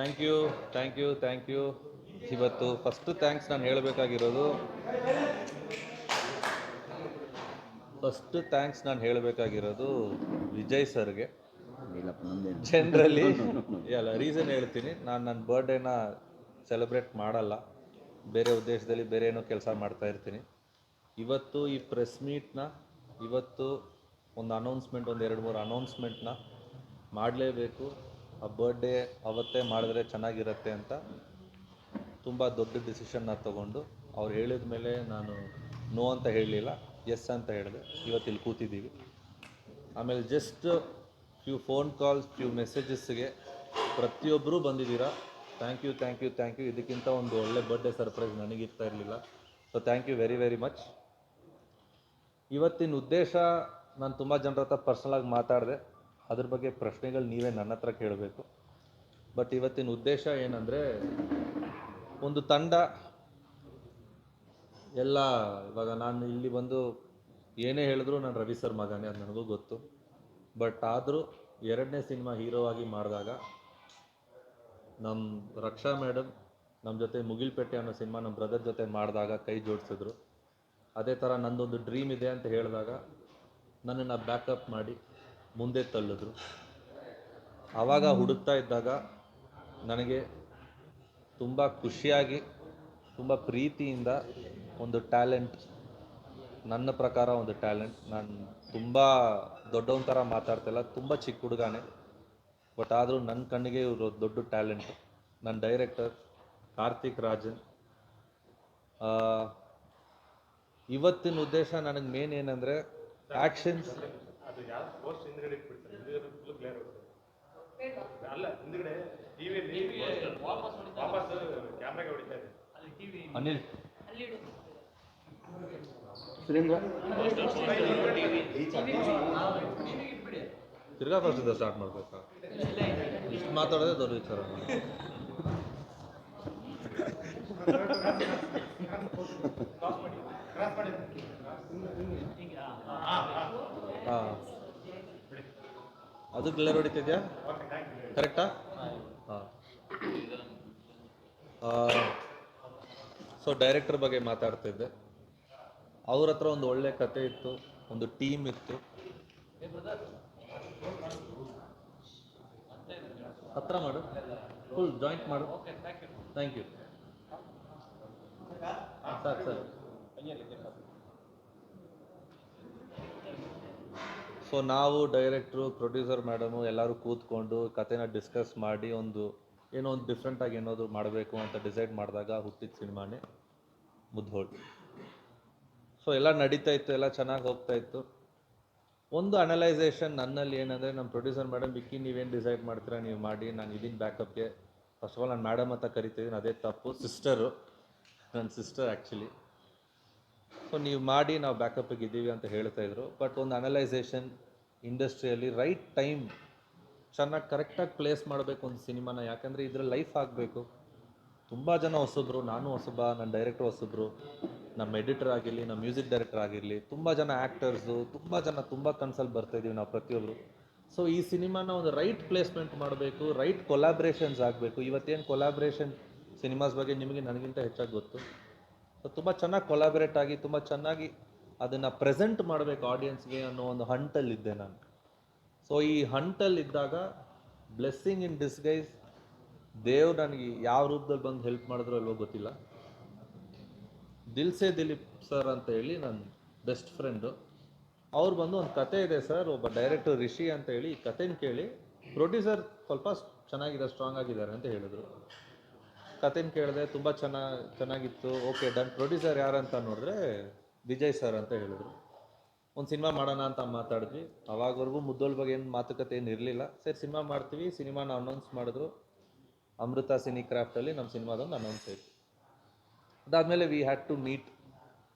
Thank you thank you thank you ಇವತ್ತು first thanks ನಾನು ಹೇಳಬೇಕಾಗಿರೋದು. ಫಸ್ಟ್ ಥ್ಯಾಂಕ್ಸ್ ನಾನು ಹೇಳಬೇಕಾಗಿರೋದು ವಿಜಯ್ ಸರ್ಗೆ. ಜನರಲಿ ಅಲ್ಲ ರೀಸನ್ ಹೇಳ್ತೀನಿ. ನಾನು ನನ್ನ ಬರ್ಡೇನ ಸೆಲೆಬ್ರೇಟ್ ಮಾಡಲ್ಲ. ಬೇರೆ ಉದ್ದೇಶದಲ್ಲಿ ಬೇರೆ ಏನೋ ಕೆಲಸ ಮಾಡ್ತಾ ಇರ್ತೀನಿ. ಇವತ್ತು ಈ ಪ್ರೆಸ್ ಮೀಟ್ನ ಇವತ್ತು ಒಂದು ಅನೌನ್ಸ್ಮೆಂಟ್ ಒಂದು ಎರಡು ಮೂರು ಅನೌನ್ಸ್ಮೆಂಟ್ನ ಮಾಡಲೇಬೇಕು. ಆ ಬರ್ಡೇ ಅವತ್ತೇ ಮಾಡಿದ್ರೆ ಚೆನ್ನಾಗಿರತ್ತೆ ಅಂತ ತುಂಬ ದೊಡ್ಡ ಡಿಸಿಷನ್ನ ತಗೊಂಡು ಅವ್ರು ಹೇಳಿದ ಮೇಲೆ ನಾನು ನೋ ಅಂತ ಹೇಳಲಿಲ್ಲ ಎಸ್ ಅಂತ ಹೇಳಿದೆ. ಇವತ್ತಿಲ್ಲಿ ಕೂತಿದ್ದೀವಿ. ಆಮೇಲೆ just few phone calls few ಮೆಸೇಜಸ್ಗೆ ಪ್ರತಿಯೊಬ್ಬರೂ ಬಂದಿದ್ದೀರಾ? Thank you thank you thank you ಇದಕ್ಕಿಂತ ಒಂದು ಒಳ್ಳೆ ಬರ್ಡೇ ಸರ್ಪ್ರೈಸ್ ನನಗಿರ್ತಾ ಇರಲಿಲ್ಲ. So thank you very very much ಇವತ್ತಿನ ಉದ್ದೇಶ ನಾನು ತುಂಬ ಜನರ ಹತ್ರ ಪರ್ಸ್ನಲಾಗಿ ಮಾತಾಡಿದೆ. ಅದ್ರ ಬಗ್ಗೆ ಪ್ರಶ್ನೆಗಳು ನೀವೇ ನನ್ನ ಹತ್ರ ಕೇಳಬೇಕು. ಬಟ್ ಇವತ್ತಿನ ಉದ್ದೇಶ ಏನಂದರೆ, ಒಂದು ತಂಡ ಎಲ್ಲ, ಇವಾಗ ನಾನು ಇಲ್ಲಿ ಬಂದು ಏನೇ ಹೇಳಿದ್ರು ನಾನು ರವಿ ಸರ್ ಮಗನೇ ಅದು ನನಗೂ ಗೊತ್ತು. ಬಟ್ ಆದರೂ ಎರಡನೇ ಸಿನಿಮಾ ಹೀರೋ ಆಗಿ ಮಾಡಿದಾಗ ನಮ್ಮ ರಕ್ಷಾ ಮೇಡಮ್ ನಮ್ಮ ಜೊತೆ ಮುಗಿಲ್ಪೇಟೆ ಅನ್ನೋ ಸಿನಿಮಾ ನಮ್ಮ ಬ್ರದರ್ ಜೊತೆ ಮಾಡಿದಾಗ ಕೈ ಜೋಡಿಸಿದ್ರು. ಅದೇ ಥರ ನಂದೊಂದು ಡ್ರೀಮ್ ಇದೆ ಅಂತ ಹೇಳಿದಾಗ ನನ್ನನ್ನು ಬ್ಯಾಕಪ್ ಮಾಡಿ ಮುಂದೆ ತಳ್ಳಿದ್ರು. ಆವಾಗ ಹುಡುಕ್ತಾ ಇದ್ದಾಗ ನನಗೆ ತುಂಬ ಖುಷಿಯಾಗಿ, ತುಂಬ ಪ್ರೀತಿಯಿಂದ ಒಂದು ಟ್ಯಾಲೆಂಟ್, ನನ್ನ ಪ್ರಕಾರ ಒಂದು ಟ್ಯಾಲೆಂಟ್. ನಾನು ತುಂಬ ದೊಡ್ಡವನ ಥರ ಮಾತಾಡ್ತಿಲ್ಲ ತುಂಬ ಚಿಕ್ಕ ಹುಡುಗಾನೆ. ಬಟ್ ಆದರೂ ನನ್ನ ಕಣ್ಣಿಗೆ ಇವರು ದೊಡ್ಡ ಟ್ಯಾಲೆಂಟ್. ನನ್ನ ಡೈರೆಕ್ಟರ್ ಕಾರ್ತಿಕ್ ರಾಜನ್. ಇವತ್ತಿನ ಉದ್ದೇಶ ನನಗೆ ಮೇನ್ ಏನಂದರೆ ಆ್ಯಕ್ಷನ್ಸ್ ಅದು ಯಾವ ಪೋಸ್ಟ್ ಹಿಂದ್ಗಡೆ ಇಟ್ಬಿಡ್ತಾರೆ. ಹಿಂದ್ಗಡೆ ಫುಲ್ ಕ್ಲಿಯರ್ ಹೋಗ್ತದೆ. ಅಲ್ಲ ಹಿಂದ್ಗಡೆ ಟಿವಿಯಲ್ಲಿ ವಾಪಸ್ ಕ್ಯಾಮ್ರಾಗೆ ಹೊಡಿತಾ ಇದೆ. ಅನಿಲ್. ಸುರೇಂದ್ರ? ತಿರ್ಗಾ ಫಸ್ಟಿಂದ ಸ್ಟಾರ್ಟ್ ಮಾಡಬೇಕಾ? ಇಷ್ಟು ಮಾತಾಡೋದೇ ದೊಡ್ಡ ವಿಚಾರ. ಹಾಂ. ಅದು ಕ್ಲಿಯರ್ ಹೊಡಿತಿದ್ಯಾ? ಕರೆಕ್ಟಾ ಹಾಂ. ಸೊ ಡೈರೆಕ್ಟರ್ ಬಗ್ಗೆ ಮಾತಾಡ್ತಿದ್ದೆ. ಅವ್ರ ಹತ್ರ ಒಂದು ಒಳ್ಳೆ ಕತೆ ಇತ್ತು, ಒಂದು ಟೀಮ್ ಇತ್ತು. ಹತ್ರ ಮಾಡು. ಫುಲ್ ಜಾಯಿಂಟ್ ಮಾಡು. ಥ್ಯಾಂಕ್ ಯು ಸೊ ನಾವು ಡೈರೆಕ್ಟ್ರು ಪ್ರೊಡ್ಯೂಸರ್ ಮೇಡಮು ಎಲ್ಲರೂ ಕೂತ್ಕೊಂಡು ಕತೆನ ಡಿಸ್ಕಸ್ ಮಾಡಿ ಒಂದು ಏನೋ ಒಂದು ಡಿಫ್ರೆಂಟಾಗಿ ಏನಾದರೂ ಮಾಡಬೇಕು ಅಂತ ಡಿಸೈಡ್ ಮಾಡಿದಾಗ ಹುಟ್ಟಿದ ಸಿನಿಮಾನೇ ಮುದ್ದೋಳು ಸೊ ಎಲ್ಲ ನಡೀತಾ ಇತ್ತು, ಎಲ್ಲ ಚೆನ್ನಾಗಿ ಹೋಗ್ತಾ ಇತ್ತು. ಒಂದು ಅನಲೈಸೇಷನ್ ನನ್ನಲ್ಲಿ ಏನಂದರೆ, ನಮ್ಮ ಪ್ರೊಡ್ಯೂಸರ್ ಮೇಡಮ್ ಬಿಕ್ಕಿ ನೀವೇನು ಡಿಸೈಡ್ ಮಾಡ್ತೀರಾ? ನೀವು ಮಾಡಿ, ನಾನು ಇದೀನಿ ಬ್ಯಾಕಪ್ಗೆ ಫಸ್ಟ್ ಆಫ್ ಆಲ್ ನಾನು ಮೇಡಮ್ ಅಂತ ಕರಿತಿದ್ದೀನಿ ಅದೇ ತಪ್ಪು. ಸಿಸ್ಟರು ನನ್ನ ಸಿಸ್ಟರ್ ಆ್ಯಕ್ಚುಲಿ ಸೊ ನೀವು ಮಾಡಿ ನಾವು ಬ್ಯಾಕಪ್ಪಿಗೆ ಇದ್ದೀವಿ ಅಂತ ಹೇಳ್ತಾ ಇದ್ರು. ಬಟ್ ಒಂದು ಅನಲೈಸೇಷನ್ ಇಂಡಸ್ಟ್ರಿಯಲ್ಲಿ ರೈಟ್ ಟೈಮ್ ಚೆನ್ನಾಗಿ ಕರೆಕ್ಟಾಗಿ ಪ್ಲೇಸ್ ಮಾಡಬೇಕು ಒಂದು ಸಿನಿಮಾನ ಯಾಕಂದರೆ ಇದ್ರ ಲೈಫ್ ಆಗಬೇಕು. ತುಂಬ ಜನ ಹೊಸಬ್ರು, ನಾನು ಹೊಸಬ ನನ್ನ ಡೈರೆಕ್ಟರ್ ಹೊಸಬ್ರು, ನಮ್ಮ ಎಡಿಟರ್ ಆಗಿರಲಿ, ನಮ್ಮ ಮ್ಯೂಸಿಕ್ ಡೈರೆಕ್ಟರ್ ಆಗಿರಲಿ, ತುಂಬ ಜನ ಆ್ಯಕ್ಟರ್ಸು ತುಂಬ ಜನ, ತುಂಬ ಕನ್ಸಲ್ಲಿ ಬರ್ತಾಯಿದ್ದೀವಿ ನಾವು ಪ್ರತಿಯೊಬ್ಬರು ಸೊ ಈ ಸಿನಿಮಾನ ಒಂದು ರೈಟ್ ಪ್ಲೇಸ್ಮೆಂಟ್ ಮಾಡಬೇಕು ರೈಟ್ ಕೊಲಾಬ್ರೇಷನ್ಸ್ ಆಗಬೇಕು. ಇವತ್ತೇನು ಕೊಲಾಬ್ರೇಷನ್ ಸಿನಿಮಾಸ್ ಬಗ್ಗೆ ನಿಮಗೆ ನನಗಿಂತ ಹೆಚ್ಚಾಗಿ ಗೊತ್ತು. ಸೊ ತುಂಬ ಚೆನ್ನಾಗಿ ಕೊಲಾಬರೇಟ್ ಆಗಿ, ತುಂಬ ಚೆನ್ನಾಗಿ ಅದನ್ನು ಪ್ರೆಸೆಂಟ್ ಮಾಡಬೇಕು ಆಡಿಯನ್ಸ್ಗೆ ಅನ್ನೋ ಒಂದು ಹಂಟಲ್ಲಿದ್ದೆ ನಾನು. ಸೊ ಈ ಹಂಟಲ್ಲಿದ್ದಾಗ ಬ್ಲೆಸ್ಸಿಂಗ್ ಇನ್ ಡಿಸ್ಗೈಸ್ ದೇವ್ ನನಗೆ ಯಾವ ರೂಪದಲ್ಲಿ ಬಂದು ಹೆಲ್ಪ್ ಮಾಡಿದ್ರು ಅಲ್ವೋ ಗೊತ್ತಿಲ್ಲ. ದಿಲ್ಸೆ ದಿಲೀಪ್ ಸರ್ ಅಂತ ಹೇಳಿ ನನ್ನ ಬೆಸ್ಟ್ ಫ್ರೆಂಡು ಅವ್ರು ಬಂದು ಒಂದು ಕತೆ ಇದೆ ಸರ್ ಒಬ್ಬ ಡೈರೆಕ್ಟರ್ ರಿಷಿ ಅಂತ ಹೇಳಿ, ಈ ಕತೆನ ಕೇಳಿ ಪ್ರೊಡ್ಯೂಸರ್ ಸ್ವಲ್ಪ ಚೆನ್ನಾಗಿದೆ ಸ್ಟ್ರಾಂಗ್ ಆಗಿದ್ದಾರೆ ಅಂತ ಹೇಳಿದ್ರು. ಕತೆನ ಕೇಳಿದೆ ತುಂಬ ಚೆನ್ನಾಗಿ ಚೆನ್ನಾಗಿತ್ತು. Okay, done. ಪ್ರೊಡ್ಯೂಸರ್ ಯಾರಂತ ನೋಡಿದ್ರೆ ವಿಜಯ್ ಸರ್ ಅಂತ ಹೇಳಿದ್ರು. ಒಂದು ಸಿನಿಮಾ ಮಾಡೋಣ ಅಂತ ಮಾತಾಡಿದ್ವಿ. ಅವಾಗವರೆಗೂ ಮುದ್ದೋಲ್ ಬಗ್ಗೆ ಏನು ಮಾತುಕತೆ ಏನು ಇರಲಿಲ್ಲ. ಸರ್, ಸಿನಿಮಾ ಮಾಡ್ತೀವಿ. ಸಿನಿಮಾನ ಅನೌನ್ಸ್ ಮಾಡಿದ್ರು. ಅಮೃತ ಸಿನಿ ಕ್ರಾಫ್ಟಲ್ಲಿ ನಮ್ಮ ಸಿನಿಮಾದೊಂದು ಅನೌನ್ಸ್ ಆಯಿತು. ಅದಾದಮೇಲೆ ವಿ ಹ್ಯಾಡ್ ಟು ಮೀಟ್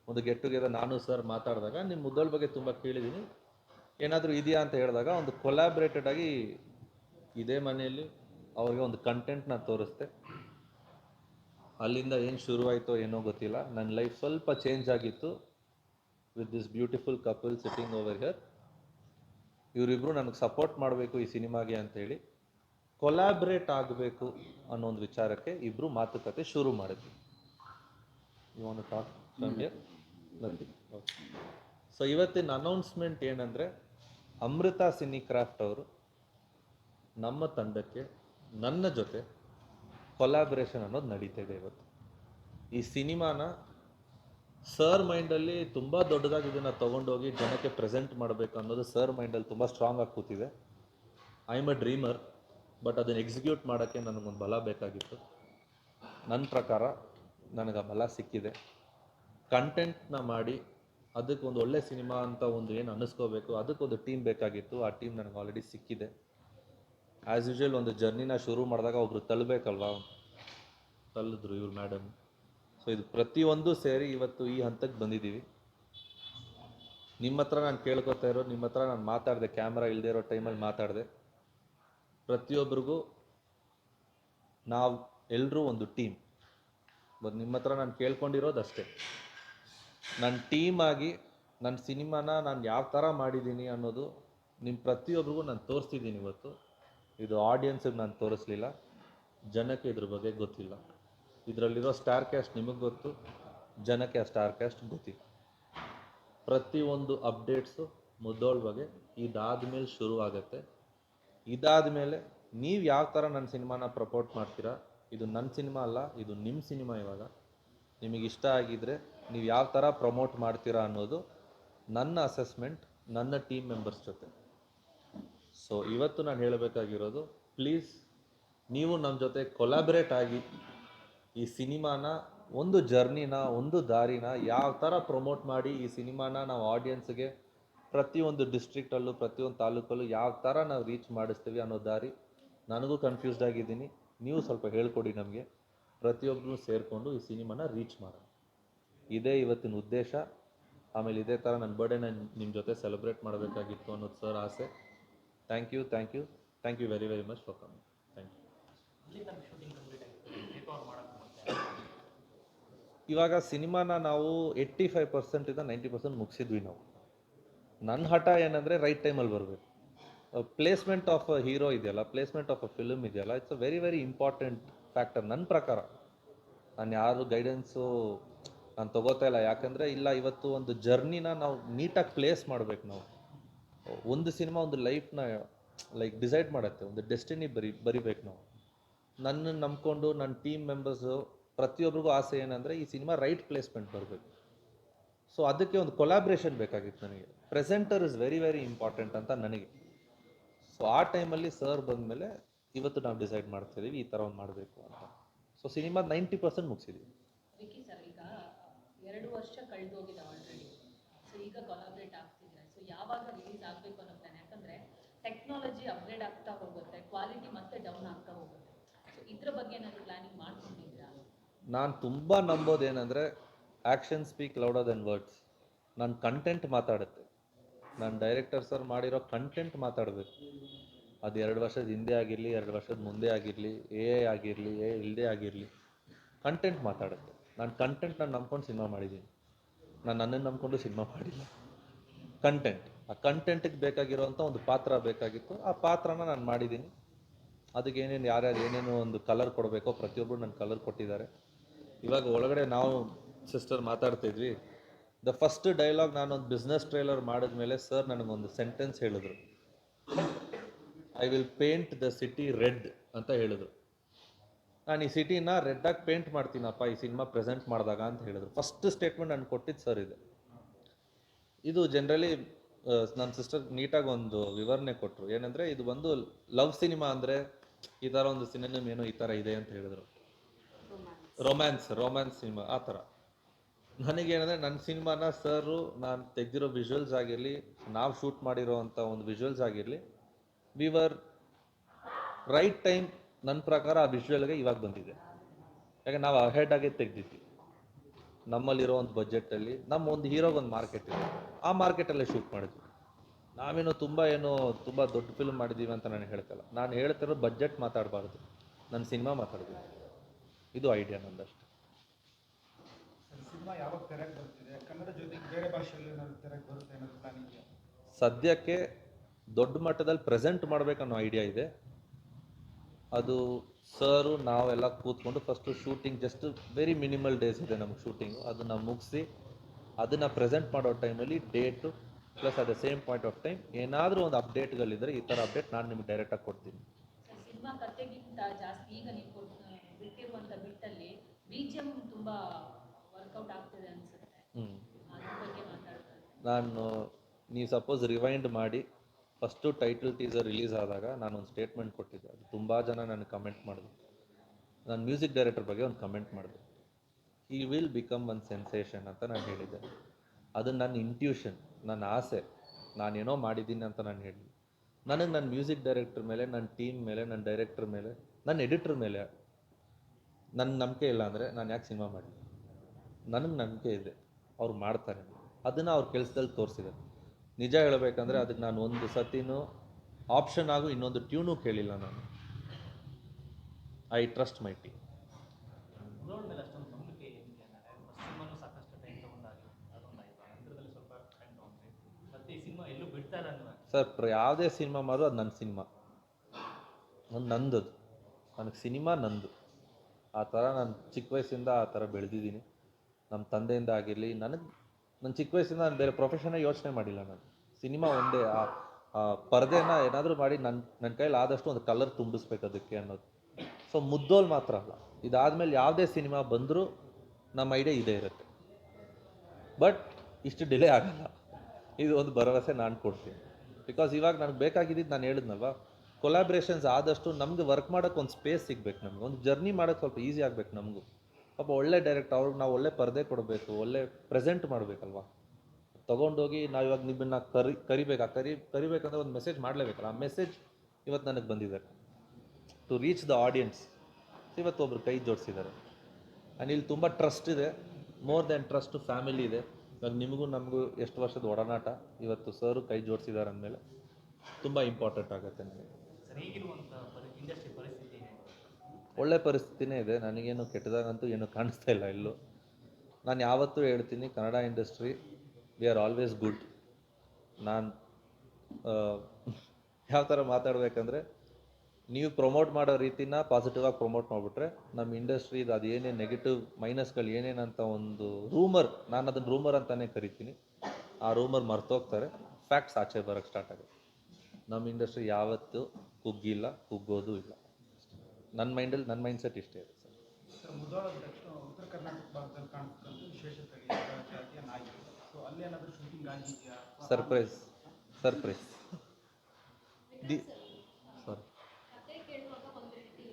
ಒಂದು ಗೆಟ್ ಟುಗೆದರ್ ನಾನು ಸರ್ ಮಾತಾಡಿದಾಗ ನಿಮ್ಮ ಮುದ್ದೋಲ್ ಬಗ್ಗೆ ತುಂಬ ಕೇಳಿದ್ದೀನಿ ಏನಾದರೂ ಇದೆಯಾ ಅಂತ ಹೇಳಿದಾಗ ಒಂದು ಕೊಲಾಬ್ರೇಟೆಡ್ ಆಗಿ ಇದೇ ಮನೆಯಲ್ಲಿ ಅವ್ರಿಗೆ ಒಂದು ಕಂಟೆಂಟ್ನ ತೋರಿಸ್ದೆ. ಅಲ್ಲಿಂದ ಏನು ಶುರುವಾಯಿತೋ ಏನೋ ಗೊತ್ತಿಲ್ಲ. ನನ್ನ ಲೈಫ್ ಸ್ವಲ್ಪ ಚೇಂಜ್ ಆಗಿತ್ತು with this beautiful couple sitting over here ಇವರಿಬ್ಬರು ನನಗೆ ಸಪೋರ್ಟ್ ಮಾಡಬೇಕು ಈ ಸಿನಿಮಾಗೆ ಅಂತೇಳಿ ಕೊಲಾಬ್ರೇಟ್ ಆಗಬೇಕು ಅನ್ನೋ ಒಂದು ವಿಚಾರಕ್ಕೆ ಇಬ್ಬರು ಮಾತುಕತೆ ಶುರು ಮಾಡಿದ್ವಿ. ಇವನು ಟಾಕ್ ಸೊ ಇವತ್ತಿನ ಅನೌನ್ಸ್ಮೆಂಟ್ ಏನಂದರೆ ಅಮೃತ ಸಿನಿ ಕ್ರಾಫ್ಟ್ ಅವರು ನಮ್ಮ ತಂಡಕ್ಕೆ, ನನ್ನ ಜೊತೆ ಕೊಲಾಬ್ರೇಷನ್ ಅನ್ನೋದು ನಡೀತಿದೆ ಇವತ್ತು. ಈ ಸಿನಿಮಾನ ಸರ್ ಮೈಂಡಲ್ಲಿ ತುಂಬ ದೊಡ್ಡದಾಗಿ ಇದನ್ನು ತೊಗೊಂಡೋಗಿ ಜನಕ್ಕೆ ಪ್ರೆಸೆಂಟ್ ಮಾಡಬೇಕು ಅನ್ನೋದು ಸರ್ ಮೈಂಡಲ್ಲಿ ತುಂಬ ಸ್ಟ್ರಾಂಗ್ ಆಗಿ ಕೂತಿದೆ. I am a dreamer but ಅದನ್ನು ಎಕ್ಸಿಕ್ಯೂಟ್ ಮಾಡೋಕ್ಕೆ ನನಗೊಂದು ಬಲ ಬೇಕಾಗಿತ್ತು. ನನ್ನ ಪ್ರಕಾರ ನನಗೆ ಆ ಬಲ ಸಿಕ್ಕಿದೆ. ಕಂಟೆಂಟ್ನ ಮಾಡಿ ಅದಕ್ಕೊಂದು ಒಳ್ಳೆ ಸಿನಿಮಾ ಅಂತ ಒಂದು ಏನು ಅನ್ನಿಸ್ಕೋಬೇಕು, ಅದಕ್ಕೊಂದು ಟೀಮ್ ಬೇಕಾಗಿತ್ತು. ಆ ಟೀಮ್ ನನಗೆ ಆಲ್ರೆಡಿ ಸಿಕ್ಕಿದೆ. ಆ್ಯಸ್ ಯೂಶುವಲ್ ಒಂದು ಜರ್ನಿನ ಶುರು ಮಾಡಿದಾಗ ಒಬ್ರು ತಳ್ಳಬೇಕಲ್ವಾ ತಲ್ಲಿದ್ರು ಇವ್ರು ಮೇಡಮ್ ಸೊ ಇದು ಪ್ರತಿಯೊಂದು ಸೇರಿ ಇವತ್ತು ಈ ಹಂತಕ್ಕೆ ಬಂದಿದ್ದೀವಿ. ನಿಮ್ಮ ಹತ್ರ ನಾನು ಕೇಳ್ಕೊತಾ ಇರೋ, ನಿಮ್ಮ ಹತ್ರ ನಾನು ಮಾತಾಡಿದೆ ಕ್ಯಾಮ್ರಾ ಇಲ್ಲದೆ ಇರೋ ಟೈಮಲ್ಲಿ ಮಾತಾಡಿದೆ. ಪ್ರತಿಯೊಬ್ಬರಿಗೂ ನಾವು ಎಲ್ಲರೂ ಒಂದು ಟೀಮ್ ಬಟ್ ನಿಮ್ಮ ಹತ್ರ ನಾನು ಕೇಳ್ಕೊಂಡಿರೋದು ಅಷ್ಟೇ. ನನ್ನ ಟೀಮ್ ಆಗಿ ನನ್ನ ಸಿನಿಮಾನ ನಾನು ಯಾವ ಥರ ಮಾಡಿದ್ದೀನಿ ಅನ್ನೋದು ನಿಮ್ಮ ಪ್ರತಿಯೊಬ್ಬರಿಗೂ ನಾನು ತೋರಿಸ್ತಿದ್ದೀನಿ ಇವತ್ತು. ಇದು ಆಡಿಯನ್ಸಿಗೆ ನಾನು ತೋರಿಸ್ಲಿಲ್ಲ. ಜನಕ್ಕೆ ಇದ್ರ ಬಗ್ಗೆ ಗೊತ್ತಿಲ್ಲ. ಇದರಲ್ಲಿರೋ ಸ್ಟಾರ್ ಕ್ಯಾಸ್ಟ್ ನಿಮಗೆ ಗೊತ್ತು, ಜನಕ್ಕೆ ಆ ಸ್ಟಾರ್ ಕ್ಯಾಸ್ಟ್ ಗೊತ್ತಿಲ್ಲ. ಪ್ರತಿಯೊಂದು ಅಪ್ಡೇಟ್ಸು ಮುದ್ದೋಳ್ ಬಗ್ಗೆ ಇದಾದ ಮೇಲೆ ಶುರು ಆಗುತ್ತೆ. ಇದಾದಮೇಲೆ ನೀವು ಯಾವ ಥರ ನನ್ನ ಸಿನಿಮಾನ ಪ್ರಪೋರ್ಟ್ ಮಾಡ್ತೀರಾ, ಇದು ನನ್ನ ಸಿನಿಮಾ ಅಲ್ಲ, ಇದು ನಿಮ್ಮ ಸಿನಿಮಾ ಇವಾಗ. ನಿಮಗೆ ಇಷ್ಟ ಆಗಿದ್ದರೆ ನೀವು ಯಾವ ಥರ ಪ್ರಮೋಟ್ ಮಾಡ್ತೀರಾ ಅನ್ನೋದು ನನ್ನ ಅಸೆಸ್ಮೆಂಟ್ ನನ್ನ ಟೀಮ್ ಮೆಂಬರ್ಸ್ ಜೊತೆ. ಸೊ ಇವತ್ತು ನಾನು ಹೇಳಬೇಕಾಗಿರೋದು ಪ್ಲೀಸ್ ನೀವು ನಮ್ಮ ಜೊತೆ ಕೊಲಾಬ್ರೇಟ್ ಆಗಿ ಈ ಸಿನಿಮಾನ, ಒಂದು ಜರ್ನಿನ, ಒಂದು ದಾರಿನ ಯಾವ ಥರ ಪ್ರಮೋಟ್ ಮಾಡಿ ಈ ಸಿನಿಮಾನ ನಾವು ಆಡಿಯನ್ಸ್ಗೆ ಪ್ರತಿಯೊಂದು ಡಿಸ್ಟ್ರಿಕ್ಟಲ್ಲೂ ಪ್ರತಿಯೊಂದು ತಾಲೂಕಲ್ಲೂ ಯಾವ ಥರ ನಾವು ರೀಚ್ ಮಾಡಿಸ್ತೀವಿ ಅನ್ನೋ ದಾರಿ ನನಗೂ ಕನ್ಫ್ಯೂಸ್ಡ್ ಆಗಿದ್ದೀನಿ. ನೀವು ಸ್ವಲ್ಪ ಹೇಳ್ಕೊಡಿ ನಮಗೆ. ಪ್ರತಿಯೊಬ್ಬರು ಸೇರಿಕೊಂಡು ಈ ಸಿನಿಮಾನ ರೀಚ್ ಮಾಡೋಣ. ಇದೇ ಇವತ್ತಿನ ಉದ್ದೇಶ. ಆಮೇಲೆ ಇದೇ ಥರ ನನ್ನ ಬರ್ಡೇನ ನಿಮ್ಮ ಜೊತೆ ಸೆಲೆಬ್ರೇಟ್ ಮಾಡಬೇಕಾಗಿತ್ತು ಅನ್ನೋದು ಸರ್ ಆಸೆ. Thank you thank you thank you very very much for coming thank you ಇವಾಗ ಸಿನಿಮಾನ ನಾವು ಏಯ್ಟಿ ಫೈವ್ ಪರ್ಸೆಂಟಿಂದ ನೈಂಟಿ ಪರ್ಸೆಂಟ್ ಮುಗಿಸಿದ್ವಿ ನಾವು. ನನ್ನ ಹಠ ಏನಂದರೆ ರೈಟ್ ಟೈಮಲ್ಲಿ ಬರಬೇಕು. ಪ್ಲೇಸ್ಮೆಂಟ್ ಆಫ್ ಅ ಹೀರೋ ಇದೆಯಲ್ಲ ಪ್ಲೇಸ್ಮೆಂಟ್ ಆಫ್ ಅ ಫಿಲ್ಮ್ ಇದೆಯಲ್ಲ it's a very very important factor ನನ್ನ ಪ್ರಕಾರ. ನಾನು ಯಾರು ಗೈಡೆನ್ಸು ನಾನು ತಗೋತಾ ಇಲ್ಲ, ಯಾಕಂದರೆ ಇಲ್ಲ, ಇವತ್ತು ಒಂದು ಜರ್ನಿನ ನಾವು ನೀಟಾಗಿ ಪ್ಲೇಸ್ ಮಾಡಬೇಕು ನಾವು. ಒಂದು ಸಿನಿಮಾ ಒಂದು ಲೈಫ್ನ ಲೈಕ್ ಡಿಸೈಡ್ ಮಾಡುತ್ತೆ. ಒಂದು ಡೆಸ್ಟಿನಿ ಬರಿ, ಬರಿಬೇಕು ನಾವು. ನನ್ನ ನಂಬ್ಕೊಂಡು ನನ್ನ ಟೀಮ್ ಮೆಂಬರ್ಸು ಪ್ರತಿಯೊಬ್ಬರಿಗೂ ಆಸೆ ಏನಂದರೆ ಈ ಸಿನಿಮಾ ರೈಟ್ ಪ್ಲೇಸ್ಮೆಂಟ್ ಬರಬೇಕು. ಸೊ ಅದಕ್ಕೆ ಒಂದು ಕೊಲಾಬ್ರೇಷನ್ ಬೇಕಾಗಿತ್ತು ನನಗೆ. Presenter is very very important ಅಂತ ನನಗೆ. ಸೊ ಆ ಟೈಮಲ್ಲಿ ಸರ್ ಬಂದಮೇಲೆ ಇವತ್ತು ನಾವು ಡಿಸೈಡ್ ಮಾಡ್ತಿದ್ದೀವಿ ಈ ಥರ ಒಂದು ಮಾಡಬೇಕು ಅಂತ. ಸೊ ಸಿನಿಮಾ ನೈಂಟಿ ಪರ್ಸೆಂಟ್ ಈಗ ಎರಡು ವರ್ಷ ಕಳೆದೋಗಿದೆ ಆಲ್ರೆಡಿ ಸೊ ಈಗ ಕೊಲಾಬ್ರೇಟ್ ಆಗ್ತಿದ್ರೆ ಸೊ ಯಾವಾಗ ರಿಲೀಸ್ ಆಗಬೇಕು ಅನ್ನೋ ಪ್ಲಾನ್ ಯಾಕಂದ್ರೆ ಟೆಕ್ನಾಲಜಿ ಅಪ್ಗ್ರೇಡ್ ಆಗ್ತಾ ಹೋಗುತ್ತೆ ಕ್ವಾಲಿಟಿ ಮತ್ತೆ ಡೌನ್ ಆಗ್ತಾ ಹೋಗುತ್ತೆ. ಇದ್ರ ಬಗ್ಗೆ ನಾನು ಪ್ಲಾನಿಂಗ್ ಮಾಡ್ಕೊಂಡಿದ್ದೀರಾ? ನಾನು ತುಂಬ ಏನಂದ್ರೆ action speak louder than words ನನ್ನ ಕಂಟೆಂಟ್ ಮಾತಾಡುತ್ತೆ. ನಾನು ಡೈರೆಕ್ಟರ್ ಸರ್ ಮಾಡಿರೋ ಕಂಟೆಂಟ್ ಮಾತಾಡಬೇಕು. ಅದು ಎರಡು ವರ್ಷದ ಹಿಂದೆ ಆಗಿರಲಿ, ಎರಡು ವರ್ಷದ ಮುಂದೆ ಆಗಿರಲಿ ಎ ಆಗಿರಲಿ ಎ ಇಲ್ಲದೆ ಆಗಿರಲಿ ಕಂಟೆಂಟ್ ಮಾತಾಡುತ್ತೆ. ನಾನು ಕಂಟೆಂಟ್ ನಾನು ನಂಬ್ಕೊಂಡು ಸಿನಿಮಾ ಮಾಡಿದ್ದೀನಿ. ನಾನು ನನ್ನನ್ನು ನಂಬ್ಕೊಂಡು ಸಿನಿಮಾ ಮಾಡಿಲ್ಲ. ಕಂಟೆಂಟ್ ಆ ಕಂಟೆಂಟ್ಗೆ ಬೇಕಾಗಿರುವಂಥ ಒಂದು ಪಾತ್ರ ಬೇಕಾಗಿತ್ತು. ಆ ಪಾತ್ರನ ನಾನು ಮಾಡಿದ್ದೀನಿ ಅದಕ್ಕೆ ಏನೇನು ಯಾರ್ಯಾರು ಏನೇನು ಒಂದು ಕಲರ್ ಕೊಡಬೇಕೋ ಪ್ರತಿಯೊಬ್ಬರು ನನ್ನ ಕಲರ್ ಕೊಟ್ಟಿದ್ದಾರೆ. ಇವಾಗ ಒಳಗಡೆ ನಾವು ಸಿಸ್ಟರ್ ಮಾತಾಡ್ತಿದ್ವಿ ದ ಫಸ್ಟ್ ಡೈಲಾಗ್ ನಾನೊಂದು ಬಿಸ್ನೆಸ್ ಟ್ರೈಲರ್ ಮಾಡಿದ್ಮೇಲೆ ಸರ್ ನನಗೊಂದು ಸೆಂಟೆನ್ಸ್ ಹೇಳಿದ್ರು. I will paint the city red ಅಂತ ಹೇಳಿದ್ರು. ನಾನು ಈ ಸಿಟಿನ ರೆಡ್ಡಾಗಿ ಪೇಂಟ್ ಮಾಡ್ತೀನಪ್ಪ, ಈ ಸಿನಿಮಾ ಪ್ರೆಸೆಂಟ್ ಮಾಡಿದಾಗ ಅಂತ ಹೇಳಿದ್ರು. ಫಸ್ಟ್ ಸ್ಟೇಟ್ಮೆಂಟ್ ನಾನು ಕೊಟ್ಟಿದ್ದು ಸರ್ ಇದೆ. ಇದು ಜನರಲಿ ನನ್ನ ಸಿಸ್ಟರ್ ನೀಟಾಗಿ ಒಂದು ವಿವರಣೆ ಕೊಟ್ಟರು ಏನಂದರೆ ಇದು ಬಂದು ಲವ್ ಸಿನಿಮಾ ಅಂದರೆ ಈ ಥರ ಒಂದು ಸಿನಿಮಾ ಏನೋ ಈ ಥರ ಇದೆ ಅಂತ ಹೇಳಿದ್ರು. ರೊಮ್ಯಾನ್ಸ್ ರೊಮ್ಯಾನ್ಸ್ ಸಿನಿಮಾ ಆ ಥರ ನನಗೇನಂದರೆ ನನ್ನ ಸಿನಿಮಾನ ಸರು ನಾನು ತೆಗೆದಿರೋ ವಿಜುವಲ್ಸ್ ಆಗಿರಲಿ, ನಾವು ಶೂಟ್ ಮಾಡಿರೋ ಅಂಥ ಒಂದು ವಿಜುವಲ್ಸ್ ಆಗಿರಲಿ ವಿ ವರ್ ರೈಟ್ ಟೈಮ್ ನನ್ನ ಪ್ರಕಾರ ಆ ವಿಜುವಲ್ಗೆ ಇವಾಗ ಬಂದಿದೆ. ಯಾಕೆ ನಾವು ಅಹೆಡ್ ಆಗಿ ತೆಗ್ದಿದ್ವಿ. ನಮ್ಮಲ್ಲಿರೋ ಒಂದು ಬಜೆಟಲ್ಲಿ ನಮ್ಮ ಒಂದು ಹೀರೋಗೆ ಒಂದು ಮಾರ್ಕೆಟ್ ಇದೆ. ಆ ಮಾರ್ಕೆಟಲ್ಲೇ ಶೂಟ್ ಮಾಡಿದ್ವಿ. ನಾವೇನು ತುಂಬ ಏನು ತುಂಬ ದೊಡ್ಡ ಫಿಲ್ಮ್ ಮಾಡಿದ್ದೀವಿ ಅಂತ ನಾನು ಹೇಳ್ತಲ್ಲ ನಾನು ಹೇಳ್ತಿರೋ ಬಜೆಟ್ ಮಾತಾಡಬಾರ್ದು. ನನ್ನ ಸಿನಿಮಾ ಮಾತಾಡ್ತೀನಿ. ಇದು ಐಡಿಯಾ ನಂದಷ್ಟು. ಸದ್ಯಕ್ಕೆ ದೊಡ್ಡ ಮಟ್ಟದಲ್ಲಿ ಪ್ರೆಸೆಂಟ್ ಮಾಡಬೇಕನ್ನೋ ಐಡಿಯಾ ಇದೆ. ಅದು ಸರು ನಾವೆಲ್ಲ ಕೂತ್ಕೊಂಡು first shooting just very minimal days ಇದೆ ನಮಗೆ ಶೂಟಿಂಗು ಅದನ್ನು ಮುಗಿಸಿ ಅದನ್ನು ಪ್ರೆಸೆಂಟ್ ಮಾಡೋ ಟೈಮಲ್ಲಿ date plus at the same point of time ಏನಾದರೂ ಒಂದು ಅಪ್ಡೇಟ್ಗಳಿದ್ದರೆ ಈ ಥರ ಅಪ್ಡೇಟ್ ನಾನು ನಿಮ್ಗೆ ಡೈರೆಕ್ಟಾಗಿ ಕೊಡ್ತೀನಿ. ನಾನು ನೀವು ಸಪೋಸ್ ರಿವೈಂಡ್ ಮಾಡಿ ಫಸ್ಟು ಟೈಟಲ್ ಟೀಸರ್ ರಿಲೀಸ್ ಆದಾಗ ನಾನು ಒಂದು ಸ್ಟೇಟ್ಮೆಂಟ್ ಕೊಟ್ಟಿದ್ದೆ. ಅದು ತುಂಬ ಜನ ನನಗೆ ಕಮೆಂಟ್ ಮಾಡಿದ್ರು. ನಾನು ಮ್ಯೂಸಿಕ್ ಡೈರೆಕ್ಟರ್ ಬಗ್ಗೆ ಒಂದು ಕಮೆಂಟ್ ಮಾಡಿದೆ. ಈ ವಿಲ್ ಬಿಕಮ್ ಒನ್ ಸೆನ್ಸೇಷನ್ ಅಂತ ನಾನು ಹೇಳಿದ್ದೆ. ಅದು ನನ್ನ ಇಂಟ್ಯೂಷನ್ ನನ್ನ ಆಸೆ. ನಾನೇನೋ ಮಾಡಿದ್ದೀನಿ ಅಂತ ನಾನು ಹೇಳಿದ್ದೆ. ನನಗೆ ನನ್ನ ಮ್ಯೂಸಿಕ್ ಡೈರೆಕ್ಟರ್ ಮೇಲೆ, ನನ್ನ ಟೀಮ್ ಮೇಲೆ, ನನ್ನ ಡೈರೆಕ್ಟರ್ ಮೇಲೆ, ನನ್ನ ಎಡಿಟರ್ ಮೇಲೆ ನನ್ನ ನಂಬಿಕೆ ಇಲ್ಲ ಅಂದರೆ ನಾನು ಯಾಕೆ ಸಿನಿಮಾ ಮಾಡಿದ್ದೆ? ನನಗೆ ನಂಬಿಕೆ ಇದೆ. ಅವ್ರು ಮಾಡ್ತಾರೆ. ಅದನ್ನು ಅವ್ರ ಕೆಲಸದಲ್ಲಿ ತೋರಿಸಿದ್ದಾರೆ. ನಿಜ ಹೇಳಬೇಕಂದ್ರೆ ಅದಕ್ಕೆ ನಾನು ಒಂದು ಸತಿನೂ ಆಪ್ಷನ್ ಆಗು ಇನ್ನೊಂದು ಟ್ಯೂನು ಕೇಳಿಲ್ಲ ನಾನು. I trust my team sir ಯಾವುದೇ ಸಿನಿಮಾ ಮಾರು ಅದು ನನ್ನ ಸಿನಿಮಾ. ಒಂದು ನಂದದು ನನಗೆ ಸಿನಿಮಾ ನಂದು. ಆ ಥರ ನಾನು ಚಿಕ್ಕ ವಯಸ್ಸಿಂದ ಆ ಥರ ಬೆಳೆದಿದ್ದೀನಿ. ನಮ್ಮ ತಂದೆಯಿಂದ ಆಗಿರಲಿ ನನಗೆ ನನ್ನ ಚಿಕ್ಕ ವಯಸ್ಸಿಂದ ನಾನು ಬೇರೆ ಪ್ರೊಫೆಷನ್ ಯೋಚನೆ ಮಾಡಿಲ್ಲ ನಾನು. ಸಿನಿಮಾ ಒಂದೇ, ಆ ಪರದೆನ ಏನಾದರೂ ಮಾಡಿ ನನ್ನ ನನ್ನ ಕೈಲಿ ಆದಷ್ಟು ಒಂದು ಕಲರ್ ತುಂಬಿಸ್ಬೇಕು ಅದಕ್ಕೆ ಅನ್ನೋದು. ಸೊ ಮುದ್ದೋಲ್ ಮಾತ್ರ ಅಲ್ಲ. ಇದಾದಮೇಲೆ ಯಾವುದೇ ಸಿನಿಮಾ ಬಂದರೂ ನಮ್ಮ ಐಡಿಯಾ ಇದೇ ಇರುತ್ತೆ. ಬಟ್ ಇಷ್ಟು ಡಿಲೇ ಆಗಲ್ಲ. ಇದು ಒಂದು ಭರವಸೆ ನಾನು ಕೊಡ್ತೀನಿ. ಬಿಕಾಸ್ ಇವಾಗ ನನಗೆ ಬೇಕಾಗಿದ್ದು ನಾನು ಹೇಳಿದ್ನಲ್ವ ಕೊಲಾಬ್ರೇಷನ್ಸ್ ಆದಷ್ಟು ನಮ್ಗೆ ವರ್ಕ್ ಮಾಡೋಕ್ಕೆ ಒಂದು ಸ್ಪೇಸ್ ಸಿಗ್ಬೇಕು ನಮ್ಗೆ. ಒಂದು ಜರ್ನಿ ಮಾಡೋಕ್ಕೆ ಸ್ವಲ್ಪ ಈಸಿ ಆಗ್ಬೇಕು ನಮಗೂ. ಪಾಪ ಒಳ್ಳೆ ಡೈರೆಕ್ಟ್ ಅವ್ರಿಗೆ ನಾವು ಒಳ್ಳೆ ಪರದೆ ಕೊಡಬೇಕು, ಒಳ್ಳೆ ಪ್ರೆಸೆಂಟ್ ಮಾಡಬೇಕಲ್ವಾ? ತೊಗೊಂಡೋಗಿ ನಾವು ಇವಾಗ ನಿಮ್ಮನ್ನ ಕರಿ, ಕರಿಬೇಕಾ? ಕರಿ, ಕರಿಬೇಕಂದ್ರೆ ಒಂದು ಮೆಸೇಜ್ ಮಾಡಲೇಬೇಕಲ್ಲ. ಆ ಮೆಸೇಜ್ ಇವತ್ತು ನನಗೆ ಬಂದಿದೆ. ಟು ರೀಚ್ ದ ಆಡಿಯನ್ಸ್ ಇವತ್ತು ಒಬ್ರು ಕೈ ಜೋಡಿಸಿದ್ದಾರೆ. ಆ್ಯಂಡ್ ಇಲ್ಲಿ ತುಂಬ ಟ್ರಸ್ಟ್ ಇದೆ. ಮೋರ್ ದ್ಯಾನ್ ಟ್ರಸ್ಟ್ ಫ್ಯಾಮಿಲಿ ಇದೆ. ಇವಾಗ ನಿಮಗೂ ನಮಗೂ ಎಷ್ಟು ವರ್ಷದ ಒಡನಾಟ? ಇವತ್ತು ಸರು ಕೈ ಜೋಡಿಸಿದ್ದಾರೆ ಅಂದಮೇಲೆ ತುಂಬ ಇಂಪಾರ್ಟೆಂಟ್ ಆಗುತ್ತೆ ನನಗೆ ಒಳ್ಳೆ ಪರಿಸ್ಥಿತಿನೇ ಇದೆ. ನನಗೇನು ಕೆಟ್ಟದಾಗಂತೂ ಏನು ಕಾಣಿಸ್ತಾ ಇಲ್ಲ ಎಲ್ಲೂ ನಾನು ಯಾವತ್ತೂ ಹೇಳ್ತೀನಿ, Kannada industry we are always good ನಾನು ಯಾವ ಥರ ಮಾತಾಡಬೇಕಂದ್ರೆ, ನೀವು ಪ್ರಮೋಟ್ ಮಾಡೋ ರೀತಿನ ಪಾಸಿಟಿವ್ ಆಗಿ ಪ್ರಮೋಟ್ ಮಾಡಿಬಿಟ್ರೆ, ನಮ್ಮ ಇಂಡಸ್ಟ್ರಿದು ಅದು ಏನೇ ನೆಗೆಟಿವ್ ಮೈನಸ್ಗಳು ಏನೇನಂತ ಒಂದು ರೂಮರ್ ನಾನು ಅದನ್ನು ರೂಮರ್ ಅಂತಲೇ ಕರಿತೀನಿ. ಆ ರೂಮರ್ ಮರ್ತೋಗ್ತಾರೆ. ಫ್ಯಾಕ್ಟ್ಸ್ ಆಚೆ ಬರೋಕ್ಕೆ ಸ್ಟಾರ್ಟ್ ಆಗುತ್ತೆ. ನಮ್ಮ ಇಂಡಸ್ಟ್ರಿ ಯಾವತ್ತೂ ಕುಗ್ಗಿಲ್ಲ, ಕುಗ್ಗೋದು ಇಲ್ಲ. ನನ್ನ ಮೈಂಡಲ್ಲಿ ನನ್ನ ಮೈಂಡ್ ಸೆಟ್ ಇಷ್ಟೇ ಇದೆ ಸರ್. ಸರ್ಪ್ರೈಸ್ ಸರ್ಪ್ರೈಸ್ ಅಂದ ತಕ್ಷಣ ಉತ್ತರ ಕರ್ನಾಟಕ ಭಾಗದಲ್ಲಿ ಕಾಣಿಸ್ತಕ್ಕಂಥ ವಿಶೇಷ ತಳಿ ಜಾತಿಯ ನಾಯಿ ಸೊ ಅಲ್ಲೇನಾದರೂ ಶೂಟಿಂಗ್ ಆಗಿದೆಯಾ ಸರ್ಪ್ರೈಸ್ ಸರ್ಪ್ರೈಸ್ ದಿ ಸಾರಿ ಕತೆ ಕೇಳುವಾಗ ಒಂದು ರೀತಿ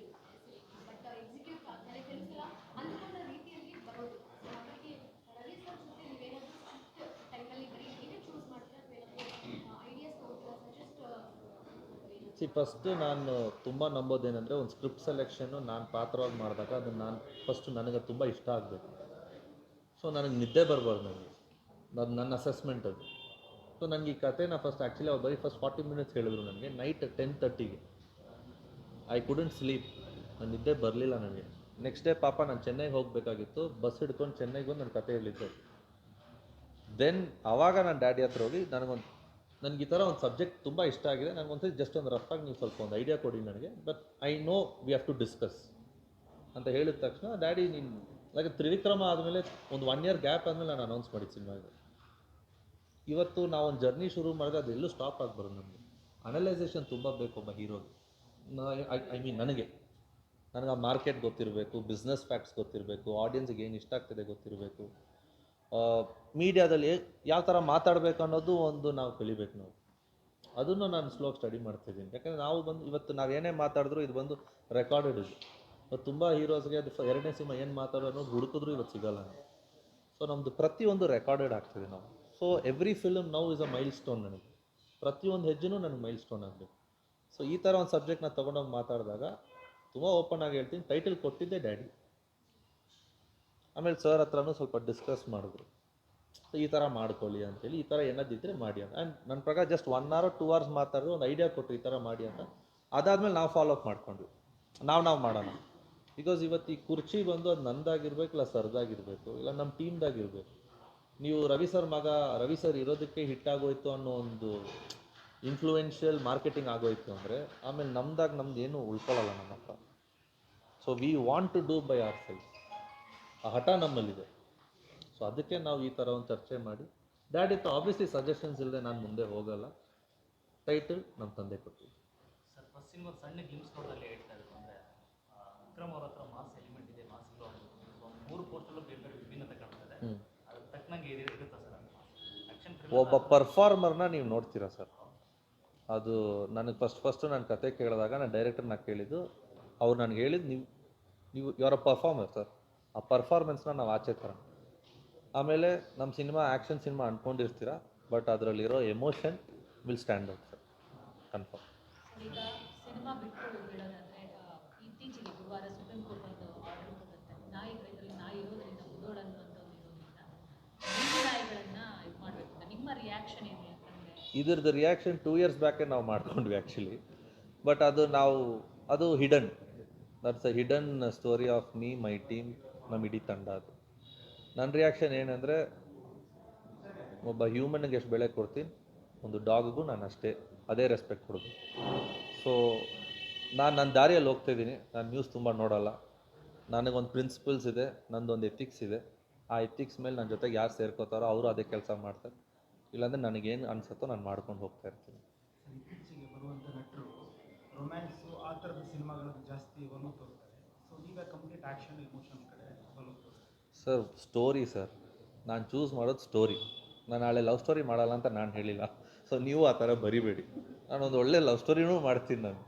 ಬಟ್ ಎಕ್ಸಿಕ್ಯೂಟ್ ಆಗ್ತಾರೆ ಕೆಲಸಲ ಅಂದ್ಕೊಂಡ ರೀತಿಯಲ್ಲಿ ಬರೋದು So ಹಾಗಾಗಿ ರವಿ ಸರ್ ಜೊತೆ ನೀವೇನಾದರೂ ಸ್ಕ್ರಿಪ್ಟ್ ಟೈಮಲ್ಲಿ ಬರೀ ನೀವೇ ಚೂಸ್ ಮಾಡ್ತೀರಾ ಅಥವಾ ಐಡಿಯಾಸ್ ತೊಗೊತೀರಾ ಸಜೆಸ್ಟ್ ಸಿ ಫಸ್ಟು ನಾನು ತುಂಬ ನಂಬೋದೇನೆಂದರೆ ಒಂದು ಸ್ಕ್ರಿಪ್ಟ್ ಸೆಲೆಕ್ಷನ್ನು ನಾನು ಪಾತ್ರವಾಗಿ ಮಾಡಿದಾಗ ಅದನ್ನು ನಾನು ಫಸ್ಟು ನನಗೆ ತುಂಬ ಇಷ್ಟ ಆಗಬೇಕು. ಸೊ ನನಗೆ ನಿದ್ದೆ ಬರಬಾರ್ದು ನನಗೆ ಅದು ನನ್ನ ಅಸೆಸ್ಮೆಂಟ್ ಅದು. ಸೊ ನನಗೆ ಈ ಕಥೆನ ಫಸ್ಟ್ ಆ್ಯಕ್ಚುಲಿ ಅವ್ರು ಬರೀ ಫಸ್ಟ್ ಫಾರ್ಟಿ ಮಿನಿಟ್ಸ್ ಹೇಳಿದ್ರು ನನಗೆ. ನೈಟ್ ಟೆನ್ ತರ್ಟಿಗೆ ಐ ಕುಡೆಂಟ್ ಸ್ಲೀಪ್ ನನ್ನ ನಿದ್ದೆ ಬರಲಿಲ್ಲ ನನಗೆ. ನೆಕ್ಸ್ಟ್ ಡೇ ಪಾಪ ನಾನು ಚೆನ್ನೈಗೆ ಹೋಗಬೇಕಾಗಿತ್ತು. ಬಸ್ ಹಿಡ್ಕೊಂಡು ಚೆನ್ನೈಗೆ ಬಂದು ನನ್ನ ಕತೆ ಹೇಳಿದ್ದೆ. ದೆನ್ ಆವಾಗ ನಾನು ಡ್ಯಾಡಿ ಹತ್ರ ಹೋಗಿ ನನಗೊಂದು ನನಗೆ ಈ ಥರ ಒಂದು ಸಬ್ಜೆಕ್ಟ್ ತುಂಬ ಇಷ್ಟ ಆಗಿದೆ. ನನಗೆ ಒಂದ್ಸರಿ ಜಸ್ಟ್ ಒಂದು ರಫ್ ಆಗಿ ನೀವು ಸ್ವಲ್ಪ ಒಂದು ಐಡಿಯಾ ಕೊಡಿ ನನಗೆ. But I know we have to discuss ಅಂತ ಹೇಳಿದ ತಕ್ಷಣ ಡ್ಯಾಡಿ ನೀನು ಲೈಕ್ ತ್ರಿವಿಕ್ರಮ ಆದಮೇಲೆ ಒಂದು ಒನ್ ಇಯರ್ ಗ್ಯಾಪ್ ಆದಮೇಲೆ ನಾನು ಅನೌನ್ಸ್ ಮಾಡಿದ್ದು ಸಿನಿಮಾಗೆ ಇವತ್ತು ನಾವು ಒಂದು ಜರ್ನಿ ಶುರು ಮಾಡಿದ್ರೆ ಎಲ್ಲೂ ಸ್ಟಾಪ್ ಆಗಬಾರ್ದು ನಮಗೆ. ಅನಲೈಸೇಷನ್ ತುಂಬ ಬೇಕು ಒಬ್ಬ ಹೀರೋಗೆ. ಐ ಮೀನ್ ನನಗೆ. ನನಗೆ ಆ ಮಾರ್ಕೆಟ್ ಗೊತ್ತಿರಬೇಕು ಬಿಸ್ನೆಸ್ ಫ್ಯಾಕ್ಟ್ಸ್ ಗೊತ್ತಿರಬೇಕು ಆಡಿಯನ್ಸ್ಗೆ ಏನು ಇಷ್ಟ ಆಗ್ತದೆ ಗೊತ್ತಿರಬೇಕು. ಮೀಡಿಯಾದಲ್ಲಿ ಯಾವ ಥರ ಮಾತಾಡಬೇಕು ಅನ್ನೋದು ಒಂದು ನಾವು ಕಲಿಬೇಕು ನಾವು. ಅದನ್ನು ನಾನು ಸ್ಲೋ ಸ್ಟಡಿ ಮಾಡ್ತಿದ್ದೀನಿ. ಯಾಕಂದರೆ ನಾವು ಬಂದು, ಇವತ್ತು ನಾವು ಏನೇ ಮಾತಾಡಿದ್ರು ಇದು ಬಂದು ರೆಕಾರ್ಡೆಡ್ ಇದು. ಇವತ್ತು ತುಂಬ ಹೀರೋಸ್ಗೆ ಅದು ಎರಡನೇ ಸಿನಿಮಾ ಏನು ಮಾತಾಡೋ ಅನ್ನೋದು ಹುಡುಕಿದ್ರು ಇವತ್ತು ಸಿಗಲ್ಲ ಸೊ ನಮ್ಮದು ಪ್ರತಿಯೊಂದು ರೆಕಾರ್ಡೆಡ್ ಆಗ್ತಿದೆ ನಾವು. So every film now is a milestone ನನಗೆ. ಪ್ರತಿಯೊಂದು ಹೆಜ್ಜೆನೂ ನನಗೆ ಮೈಲ್ ಸ್ಟೋನ್ ಆಗಬೇಕು. ಸೊ ಈ ಥರ ಒಂದು ಸಬ್ಜೆಕ್ಟ್ನ ತೊಗೊಂಡೋಗಿ ಮಾತಾಡಿದಾಗ ತುಂಬ ಓಪನ್ ಆಗಿ ಹೇಳ್ತೀನಿ. ಟೈಟಲ್ ಕೊಟ್ಟಿದ್ದೆ ಡ್ಯಾಡಿ ಆಮೇಲೆ ಸರ್ ಹತ್ರನೂ ಸ್ವಲ್ಪ ಡಿಸ್ಕಸ್ ಮಾಡಿದ್ರು. ಈ ಥರ ಮಾಡ್ಕೊಳ್ಳಿ ಅಂತೇಳಿ ಈ ಥರ ಏನಾದಿದ್ದರೆ ಮಾಡಿ ಅಂತ. ಆ್ಯಂಡ್ ನನ್ನ ಪ್ರಕಾರ just one hour two hours ಮಾತಾಡಿದ್ರು ಒಂದು ಐಡಿಯಾ ಕೊಟ್ಟರು ಈ ಥರ ಮಾಡಿ ಅಂತ. ಅದಾದಮೇಲೆ ನಾವು ಫಾಲೋ ಅಪ್ ಮಾಡ್ಕೊಂಡ್ವಿ. ನಾವು ನಾವು ಮಾಡೋಣ. ಬಿಕಾಸ್ ಇವತ್ತು ಈ ಕುರ್ಚಿ ಬಂದು ಅದು ನಂದಾಗಿರ್ಬೇಕು, ಇಲ್ಲ ಸರ್ದಾಗಿರಬೇಕು, ಇಲ್ಲ ನಮ್ಮ ಟೀಮ್ದಾಗಿರಬೇಕು. ನೀವು ರವಿ ಸರ್ ಮಗ, ರವಿ ಸರ್ ಇರೋದಕ್ಕೆ ಹಿಟ್ ಆಗೋಯ್ತು ಅನ್ನೋ ಒಂದು ಇನ್ಫ್ಲೂಯೆನ್ಷಿಯಲ್ ಮಾರ್ಕೆಟಿಂಗ್ ಆಗೋಯ್ತು ಅಂದರೆ, ಆಮೇಲೆ ನಮ್ದಾಗ ನಮ್ದು ಏನು ಉಳ್ಕೊಳ್ಳಲ್ಲ ನಮ್ಮ ಹತ್ರ so we want to do by our side ಆ ಹಠ ನಮ್ಮಲ್ಲಿದೆ. ಸೊ ಅದಕ್ಕೆ ನಾವು ಈ ಥರ ಒಂದು ಚರ್ಚೆ ಮಾಡಿ. ಡ್ಯಾಡ್ ಇತ್ತು ಆಬ್ವಿಯಸ್ಲಿ ಸಜೆಷನ್ಸ್ ಇಲ್ಲದೆ ನಾನು ಮುಂದೆ ಹೋಗಲ್ಲ. ಟೈಟಲ್ ನಮ್ಮ ತಂದೆ ಕೊಟ್ಟು ಸರ್ ಫಸ್ಟ್ ಸಿನಿಮಾ ಸಣ್ಣ ಗ್ಲಿಮ್ಸ್ ನೋಡೋದಲ್ಲಿ ಹೇಳ್ತಾ ಇರೋದು ಅಂದರೆ ವಿಕ್ರಮ್ ಅವ್ರ ಹತ್ರ ಮಾಸ್ ಎಲಿಮೆಂಟ್ ಇದೆ ಮಾಸ್ ಸೊ ಮೂರು ಪೋಸ್ಟಲ್ಲೂ ಬೇರೆ ಬೇರೆ ವಿಭಿನ್ನತೆ ಕಾಣ್ತದೆ. ಹ್ಮ್. ಅದು ತಕ್ಕನಂಗೆ ಇರುತ್ತಾ ಸರ್ ಆ್ಯಕ್ಷನ್ ಒಬ್ಬ ಪರ್ಫಾರ್ಮರ್ನ ನೀವು ನೋಡ್ತೀರಾ ಸರ್ ಅದು ನನಗೆ ಫಸ್ಟ್ ಫಸ್ಟು ನಾನು ಕತೆ ಕೇಳಿದಾಗ ನಾನು ಡೈರೆಕ್ಟರ್ನ ಕೇಳಿದ್ದು. ಅವ್ರು ನನಗೆ ಹೇಳಿದ್ದು ನೀವು ನೀವು ಯಾರ ಪರ್ಫಾರ್ಮರ್ ಸರ್ ಆ ಪರ್ಫಾರ್ಮೆನ್ಸ್ನ ನಾವು ಆಚೆ ಥರ ಆಮೇಲೆ ನಮ್ಮ ಸಿನಿಮಾ ಆ್ಯಕ್ಷನ್ ಸಿನಿಮಾ ಅಂದ್ಕೊಂಡಿರ್ತೀರ ಬಟ್ ಅದರಲ್ಲಿರೋ emotion will stand out sir confirm ಇದ್ರದ್ದು ರಿಯಾಕ್ಷನ್ ಟೂ ಇಯರ್ಸ್ ಬ್ಯಾಕೆ ನಾವು ಮಾಡ್ಕೊಂಡ್ವಿ ಆ್ಯಕ್ಚುಲಿ ಬಟ್ ಅದು ನಾವು ಅದು hidden that's a hidden story of me my team ನಮ್ಮ ಇಡೀ ತಂಡ ಅದು. ನನ್ನ ರಿಯಾಕ್ಷನ್ ಏನಂದರೆ, ಒಬ್ಬ ಹ್ಯೂಮನ್ಗೆ ಎಷ್ಟು ಬೆಳೆ ಕೊಡ್ತೀನಿ, ಒಂದು ಡಾಗ್ಗೂ ನಾನು ಅಷ್ಟೇ, ಅದೇ ರೆಸ್ಪೆಕ್ಟ್ ಕೊಡೋದು. ಸೊ ನಾನು ನನ್ನ ದಾರಿಯಲ್ಲಿ ಹೋಗ್ತಾಯಿದ್ದೀನಿ ನಾನು ನ್ಯೂಸ್ ತುಂಬ ನೋಡಲ್ಲ. ನನಗೊಂದು ಪ್ರಿನ್ಸಿಪಲ್ಸ್ ಇದೆ, ನಂದೊಂದು ಎಥಿಕ್ಸ್ ಇದೆ. ಆ ಎಥಿಕ್ಸ್ ಮೇಲೆ ನನ್ನ ಜೊತೆಗೆ ಯಾರು ಸೇರ್ಕೋತಾರೋ ಅವರು ಅದೇ ಕೆಲಸ ಮಾಡ್ತಾರೆ. ಇಲ್ಲಾಂದರೆ ನನಗೇನು ಅನಿಸುತ್ತೋ ನಾನು ಮಾಡ್ಕೊಂಡು ಹೋಗ್ತಾ ಇರ್ತೀನಿ. ಸಿನಿಮಾಗಳು ಜಾಸ್ತಿ ಸೊ ಈಗ complete action emotion sir story sir ನಾನು ಚೂಸ್ ಮಾಡೋದು ಸ್ಟೋರಿ ನಾನು ನಾಳೆ ಲವ್ ಸ್ಟೋರಿ ಮಾಡಲ್ಲ ಅಂತ ನಾನು ಹೇಳಿಲ್ಲ. ಸೊ ನೀವು ಆ ಥರ ಬರಿಬೇಡಿ. ನಾನೊಂದು ಒಳ್ಳೆ ಲವ್ ಸ್ಟೋರಿನೂ ಮಾಡ್ತೀನಿ ನಾನು.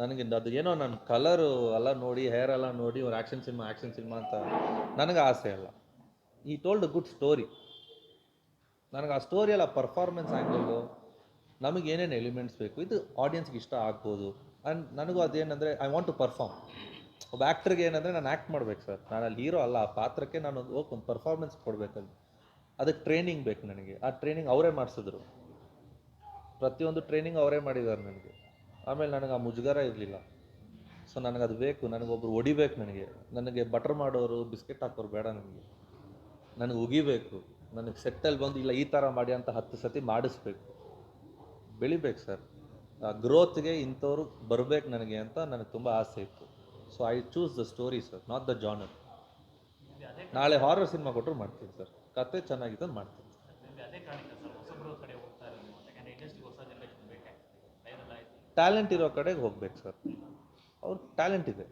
ನನಗೆ ಅದು ಏನೋ ನನ್ನ ಕಲರು ಎಲ್ಲ ನೋಡಿ ಹೇರ್ ಎಲ್ಲ ನೋಡಿ ಅವ್ರು ಆ್ಯಕ್ಷನ್ ಸಿನಿಮಾ ಆ್ಯಕ್ಷನ್ ಸಿನಿಮಾ ಅಂತ ನನಗೆ ಆಸೆ ಅಲ್ಲ. ಈ ಟೋಲ್ಡ್ ಗುಡ್ ಸ್ಟೋರಿ ನನಗೆ ಆ ಸ್ಟೋರಿ ಎಲ್ಲ ಪರ್ಫಾರ್ಮೆನ್ಸ್ ಆ್ಯಂಗಲ್ಲು ನಮಗೆ ಏನೇನು ಎಲಿಮೆಂಟ್ಸ್ ಬೇಕು, ಇದು ಆಡಿಯನ್ಸ್ಗೆ ಇಷ್ಟ ಆಗ್ಬೋದು. ಆ್ಯಂಡ್ ನನಗೂ ಅದೇನಂದರೆ ಐ ವಾಂಟ್ ಟು ಪರ್ಫಾರ್ಮ್ ಒಬ್ಬ ಆ್ಯಕ್ಟ್ರಿಗೆ ಏನಂದರೆ ನಾನು ಆ್ಯಕ್ಟ್ ಮಾಡ್ಬೇಕು ಸರ್ ನಾನು ಅಲ್ಲಿ ಹೀರೋ ಅಲ್ಲ, ಆ ಪಾತ್ರಕ್ಕೆ ನಾನು ಒಂದು ಹೋಗಿ ಒಂದು ಪರ್ಫಾರ್ಮೆನ್ಸ್ ಕೊಡಬೇಕಲ್ಲಿ ಅದಕ್ಕೆ ಟ್ರೈನಿಂಗ್ ಬೇಕು ನನಗೆ. ಆ ಟ್ರೈನಿಂಗ್ ಅವರೇ ಮಾಡಿಸಿದ್ರು. ಪ್ರತಿಯೊಂದು ಟ್ರೈನಿಂಗ್ ಅವರೇ ಮಾಡಿದ್ದಾರೆ ನನಗೆ. ಆಮೇಲೆ ನನಗೆ ಆ ಮುಜುಗರ ಇರಲಿಲ್ಲ. ಸೊ ನನಗೆ ಅದು ಬೇಕು. ನನಗೊಬ್ರು ಹೊಡಿಬೇಕು ನನಗೆ. ನನಗೆ ಬಟರ್ ಮಾಡೋರು ಬಿಸ್ಕೆಟ್ ಹಾಕೋರು ಬೇಡ ನನಗೆ. ನನಗೆ ಉಗಿಬೇಕು. ನನಗೆ ಸೆಟ್ಟಲ್ಲಿ ಬಂದು, ಇಲ್ಲ, ಈ ಥರ ಮಾಡಿ ಅಂತ ಹತ್ತು ಸತಿ ಮಾಡಿಸ್ಬೇಕು. ಬೆಳಿಬೇಕು ಸರ್ ಆ ಗ್ರೋತ್ಗೆ ಇಂಥವ್ರು ಬರಬೇಕು ನನಗೆ ಅಂತ ನನಗೆ ತುಂಬ ಆಸೆ ಇತ್ತು. So I choose the story sir not the genre ನಾಳೆ ಹಾರರ್ ಸಿನಿಮಾ ಕೊಟ್ಟರು ಮಾಡ್ತೀನಿ ಸರ್ ಕತೆ ಚೆನ್ನಾಗಿದ್ದು ಮಾಡ್ತೀನಿ. ಟ್ಯಾಲೆಂಟ್ ಇರೋ ಕಡೆಗೆ ಹೋಗ್ಬೇಕು ಸರ್ ಅವ್ರ ಟ್ಯಾಲೆಂಟ್ ಇದೆ.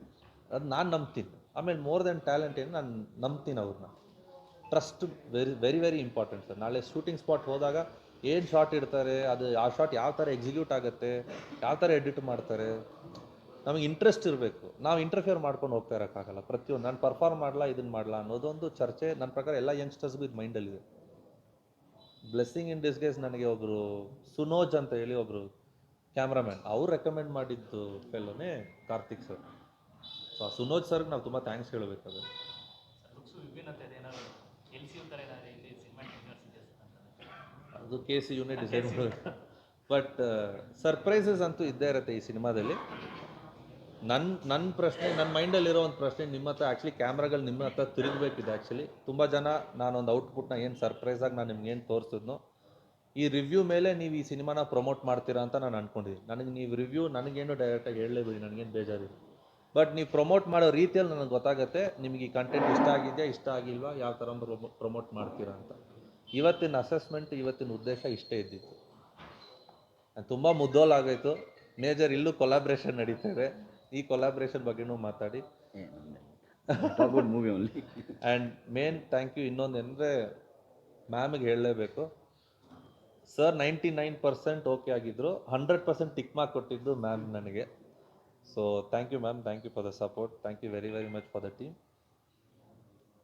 ಅದು ನಾನು ನಂಬ್ತೀನಿ. ಆಮೇಲೆ ಮೋರ್ ದೆನ್ ಟ್ಯಾಲೆಂಟ್ ಏನು ನಾನು ನಂಬ್ತೀನಿ ಅವ್ರನ್ನ trust very very very important sir ನಾಳೆ ಶೂಟಿಂಗ್ ಸ್ಪಾಟ್ ಹೋದಾಗ ಏನು ಶಾಟ್ ಇಡ್ತಾರೆ, ಅದು ಆ ಶಾಟ್ ಯಾವ ಥರ ಎಕ್ಸಿಕ್ಯೂಟ್ ಆಗುತ್ತೆ, ಯಾವ ಥರ ಎಡಿಟ್ ಮಾಡ್ತಾರೆ ನಮಗೆ ಇಂಟ್ರೆಸ್ಟ್ ಇರಬೇಕು. ನಾವು ಇಂಟರ್ಫಿಯರ್ ಮಾಡ್ಕೊಂಡು ಹೋಗ್ತಾ ಇರೋಕ್ಕಾಗಲ್ಲ. ಪ್ರತಿಯೊಂದು ನಾನು ಪರ್ಫಾರ್ಮ್ ಮಾಡಲ್ಲ ಇದನ್ನು ಮಾಡಲ್ಲ ಅನ್ನೋದೊಂದು ಚರ್ಚೆ ನನ್ನ ಪ್ರಕಾರ ಎಲ್ಲ ಯಂಗ್ಸ್ಟರ್ಸ್ಗೂ ಇದು ಮೈಂಡಲ್ಲಿದೆ ಬ್ಲೆಸ್ಸಿಂಗ್ ಇನ್ ಡಿಸ್ಗೇಸ್ ನನಗೆ ಒಬ್ಬರು ಸುನೋಜ್ ಅಂತ ಹೇಳಿ ಒಬ್ಬರು ಕ್ಯಾಮ್ರಾಮ್ಯಾನ್ ಅವ್ರು ರೆಕಮೆಂಡ್ ಮಾಡಿದ್ದು ಫೆಲ್ಲೋನೇ ಕಾರ್ತಿಕ್ ಸರ್ ಸೊ ಆ ಸುನೋಜ್ ಸರ್ಗೆ ನಾವು ತುಂಬ ಥ್ಯಾಂಕ್ಸ್ ಹೇಳಬೇಕಾದ್ರೆ. ಅದು ಕೆ ಸಿ ಯುನೇ ಡಿಸೈಡ್ ಬಟ್ ಸರ್ಪ್ರೈಸಸ್ ಅಂತೂ ಇದ್ದೇ ಇರುತ್ತೆ ಈ ಸಿನಿಮಾದಲ್ಲಿ ನನ್ನ ನನ್ನ ಪ್ರಶ್ನೆ ನನ್ನ ಮೈಂಡಲ್ಲಿರೋ ಒಂದು ಪ್ರಶ್ನೆ ನಿಮ್ಮ ಹತ್ರ ಆ್ಯಕ್ಚುಲಿ ಕ್ಯಾಮ್ರಾಗಳು ನಿಮ್ಮ ಹತ್ರ ತಿರುಗಬೇಕಿದೆ ಆ್ಯಕ್ಚುಲಿ ತುಂಬ ಜನ ನಾನೊಂದು ಔಟ್ಪುಟ್ನ ಏನು ಸರ್ಪ್ರೈಸಾಗಿ ನಾನು ನಿಮ್ಗೆ ಏನು ತೋರಿಸಿದ್ನೋ, ಈ ರಿವ್ಯೂ ಮೇಲೆ ನೀವು ಈ ಸಿನಿಮಾನ ಪ್ರಮೋಟ್ ಮಾಡ್ತೀರಾ ಅಂತ ನಾನು ಅಂದ್ಕೊಂಡಿದ್ದೀನಿ ನನಗೆ ನೀವು ರಿವ್ಯೂ ನನಗೇನು ಡೈರೆಕ್ಟಾಗಿ ಹೇಳಲೇಬೇಡಿ, ನನಗೇನು ಬೇಜಾರಿದೆ ಬಟ್ ನೀವು ಪ್ರಮೋಟ್ ಮಾಡೋ ರೀತಿಯಲ್ಲಿ ನನಗೆ ಗೊತ್ತಾಗುತ್ತೆ, ನಿಮಗೆ ಈ ಕಂಟೆಂಟ್ ಇಷ್ಟ ಆಗಿದೆಯಾ, ಇಷ್ಟ ಆಗಿಲ್ವಾ, ಯಾವ ಥರ ಪ್ರಮೋಟ್ ಮಾಡ್ತೀರಾ ಅಂತ. ಇವತ್ತಿನ ಅಸೆಸ್ಮೆಂಟ್ ಇವತ್ತಿನ ಉದ್ದೇಶ ಇಷ್ಟೇ ಇದ್ದಿತ್ತು. ತುಂಬ ಮುದ್ದೋಲಾಗೋಯ್ತು ಮೇಜರ್ ಇಲ್ಲೂ ಕೊಲಾಬ್ರೇಷನ್ ನಡೀತಾ ಈ ಕೊಲಾಬ್ರೇಷನ್ ಬಗ್ಗೆನೂ ಮಾತಾಡಿ. Movie only and main thank you ಇನ್ನೊಂದು ಏನಂದರೆ ಮ್ಯಾಮಿಗೆ ಹೇಳಲೇಬೇಕು. Sir ninety nine percent okay ಆಗಿದ್ದರು ಹಂಡ್ರೆಡ್ ಪರ್ಸೆಂಟ್ ಟಿಕ್ ಮಾರ್ಕ್ ಕೊಟ್ಟಿದ್ದು ಮ್ಯಾಮ್ ನನಗೆ. So thank you ma'am thank you for the support thank you very very much for the team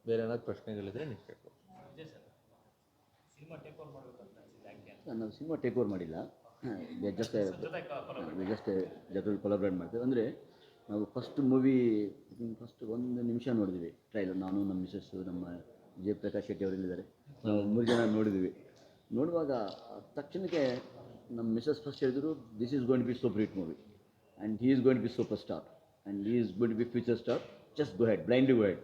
ಬೇರೆ ಏನಾದ್ರು ಪ್ರಶ್ನೆಗಳಿದ್ರೆ ನೀವು ಕೇಳ್ಬೋದು ನಾವು ಸಿನಿಮಾ ಟೇಕ್ ಓವರ್ ಮಾಡಿಲ್ಲ ಜಸ್ಟ್ ಜೊತೆ ಕೊಲಾಬ್ರೇಟ್ ಮಾಡ್ತೇವೆ. ಅಂದರೆ ನಾವು ಫಸ್ಟ್ ಮೂವಿ ಫಸ್ಟ್ ಒಂದು ನಿಮಿಷ ನೋಡಿದ್ವಿ ಟ್ರೈಲರ್ ನಾನು, ನಮ್ಮ ಮಿಸಸ್ಸು ನಮ್ಮ ಜಯಪ್ರಕಾಶ್ ಶೆಟ್ಟಿ ಅವರಿಲ್ಲಿದ್ದಾರೆ. ನಾವು ಮೂರು ಜನ ನೋಡಿದ್ವಿ. ನೋಡುವಾಗ, ತಕ್ಷಣಕ್ಕೆ ನಮ್ಮ ಮಿಸಸ್ ಫಸ್ಟ್ ಹೇಳಿದ್ರು this is going to be super hit movie and he is going to be super star and he is going to be future star just go ahead blind go ahead